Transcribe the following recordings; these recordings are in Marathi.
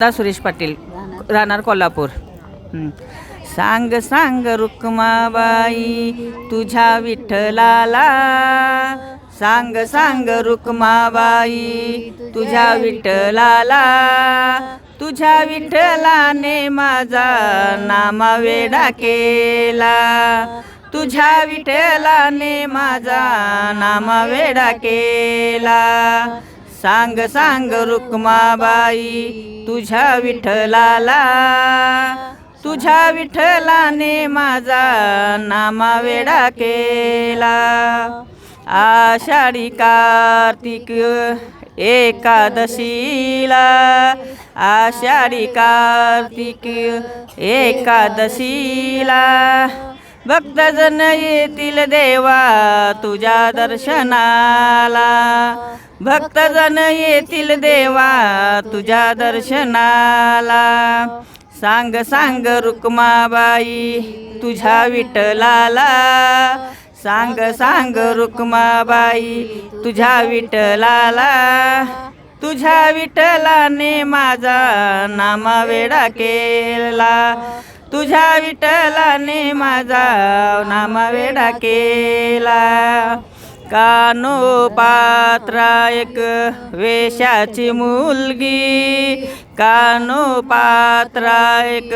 दा सुरेश पाटील राहणार कोल्हापूर. सांग सांग रुक्माबाई तुझ्या विठ्ठलाला. सांग सांग रुक्माबाई तुझ्या विठ्ठलाला. तुझ्या विठ्ठलाने माझा नामा वेडा केला. तुझ्या विठ्ठलाने माझा नामा वेडा केला. सांग सांग रुक्माबाई तुझ्या विठ्ठलाला. तुझ्या विठ्ठलाने माझा नामा वेडा केला. आषाढी कार्तिक एकादशीला. आषाढी कार्तिक एकादशीला. भक्तजन येतील देवा तुझ्या दर्शनाला. भक्तजन येतील देवा तुझ्या दर्शनाला. सांग सांग रुक्माबाई तुझ्या विठलाला सांग सांग रुक्माबाई तुझ्या विठलाला तुझ्या विठलाने माझा नामा वेडा केला. तुझ्या विठलाने माझा नामा वेडा केला. कानो पात्रा एक वेशाची मुलगी. कानो पात्रा एक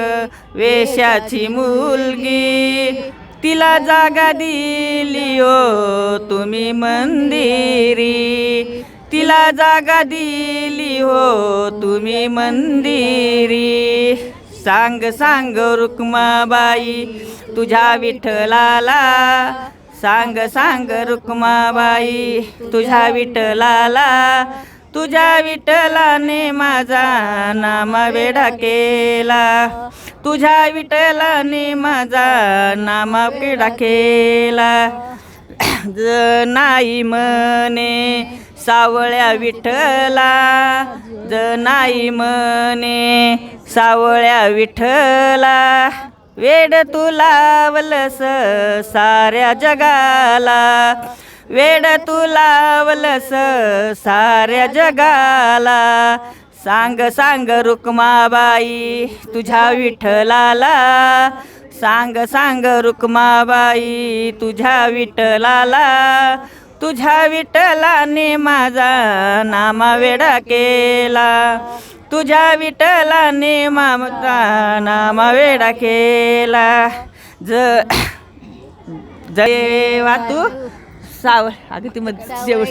वेशाची मुलगी. तिला जागा दिली हो तुम्ही मंदिरी. तिला जागा दिली हो तुम्ही मंदिरी. सांग सांग रुक्माबाई तुझ्या विठ्ठलाला सांग सांग रुक्माबाई तुझ्या विठलाला तुझ्या विठलाने माझा नामा वेडा केला. तुझ्या विठलाने माझा नामा वेडा केला. ज नाही म्हणे सावळ्या विठ्ठला ज नाही म्हणे सावळ्या विठ्ठला. वेड तू लावलस साऱ्या जगाला. वेड तू लावलस साऱ्या जगाला. सांग सांग रुक्माबाई तुझ्या विठ्ठलाला. सांग सांग रुक्माबाई तुझ्या विठ्ठलाला. तुझ्या विठ्ठलाने माझा नामा वेडा केला. तुझ्या विठ्ठलाने मामता नामा वेडा केला. ज जय वातू सावळ. अगं ती मध्ये शेवट